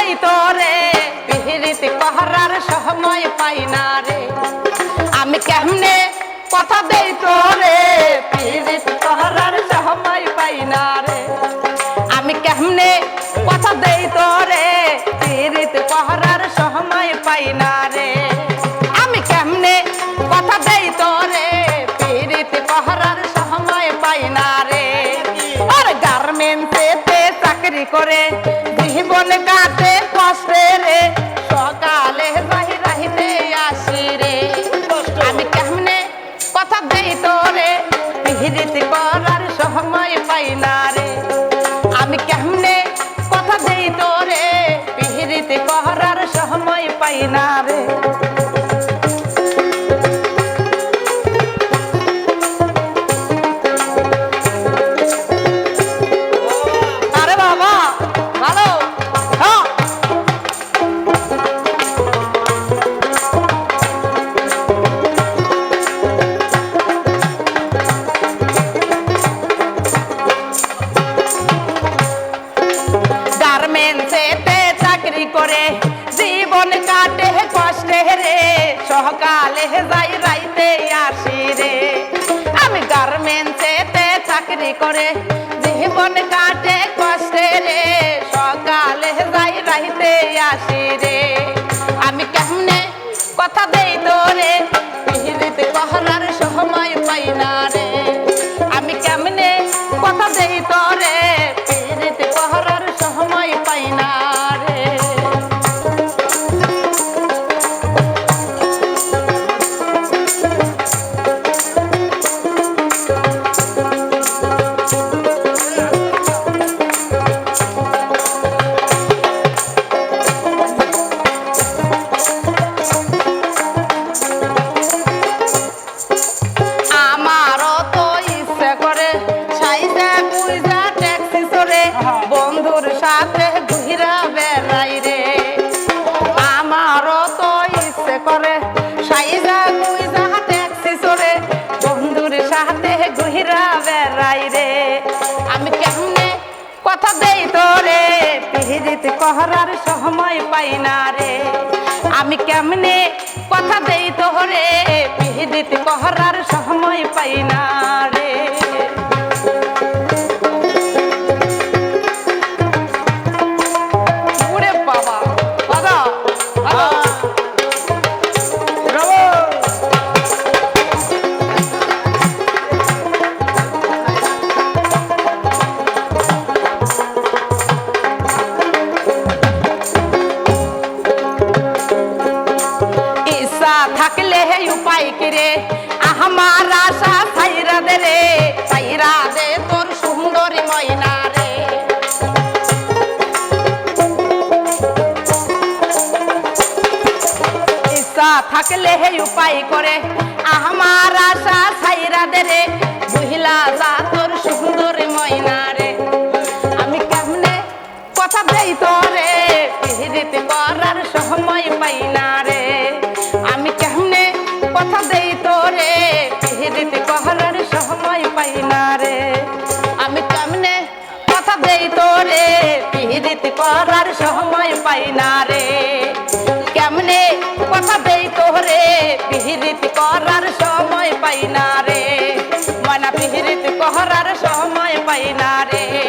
দেই তোরে। পিহিরিত পাহারার সময় পাই না রে। আমি কেমনে কথা দেই তোরে? পিহিরিত পাহারার সময় পাই না রে। আমি কেমনে কথা দেই তোরে? পিহিরিত পাহারার সময় পাই না রে। আমি কেমনে কথা দেই তোরে? পিহিরিত পাহারার সময় পাই না রে। আর গার্মেন্টে চাকরি করে। জীবন কাটে কষ্টে রে, সকালে রাহি রাহিতে আসি রে। আমি কেমনে কথা দেই তোরে পিহিরিত করার সময় পাই না রে। আমি কেমনে কথা দেই তোরে পিহিরিত করার সময় পাই না রে। সকালে যাই রাইতে আসি রে। আমি গার্মেন্টসেতে চাকরি করে, জীবন কাটে কষ্টে রে। সকালে যাই রাইতে আসি রে। আমি কেমনে কথা দেই তোরে পিহিরিতে কহরার সময় পাই না। বন্ধুর সাথে ঘুরা বেড়াই রে। আমারও তো ইচ্ছে করে সাইজা কুইজা ট্যাক্সি চড়ে বন্ধুর সাথে ঘুরা বেড়াই রে। আমি কেমনে কথা দেই তোরে, পিহিরিত কহরার সময় পাই না রে। আমি কেমনে কথা দেই তোরে, পিহিরিত কহরার সময় পাই না উপায় কিরে? আমার আশা সাইরা দে রে সাইরা দে তোর সুন্দরী ময়না থাকলে হে উপায় করে আমার আশা সাইরা দে রে বুহিলা যা তোর সুন্দরী ময়না রে। আমি কেমনে কথা দেই তোরে পিহিরিত করার সময় পাই পিহিরিত করার সময় পাই না রে। কেমনে কথা দেই তোরে, পিহিরিত করার সময় পাই না রে। মনা পিহিরিত করার সময় পাই না রে।